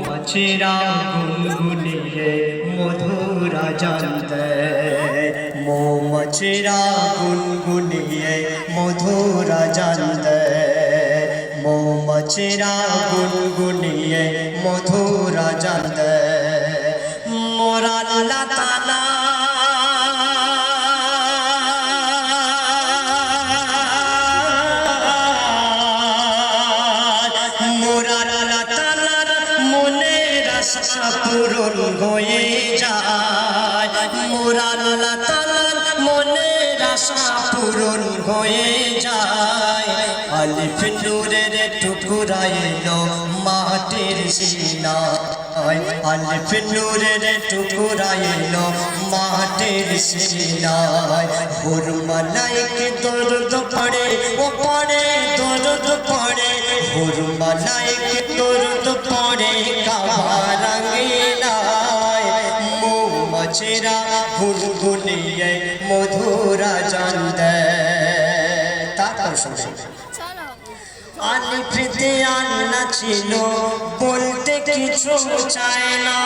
মৌমাছিরা গুনগুনিয়ে মধুরা জানতে মৌমাছিরা গুনগুনিয়ে মধুরা জানতে মৌমাছিরা গুনগুনিয়ে মধুরা জানতে মোরা আল্লাহ মনের আশা পূরণ হয়ে যায়। মোরা আল্লাহ তালার মনের আশা পূরণ হয়ে যায়। আলিফ নূরের টুকরা মাটির সিনা আলিফ নূরের টুকরা মাটির সিনায় ভোর মালাইকে দর্দ পড়ে, ও পড়ে, দর্দ পড়ে। ভোর মালাইকে দর্দ কাবারাঙ্গিনায়। মৌমাছিরা গুনগুনিয়ে মধুরা জানতে তারপর আলিফিতে আন্না ছিল বলতে কিছু চায় না।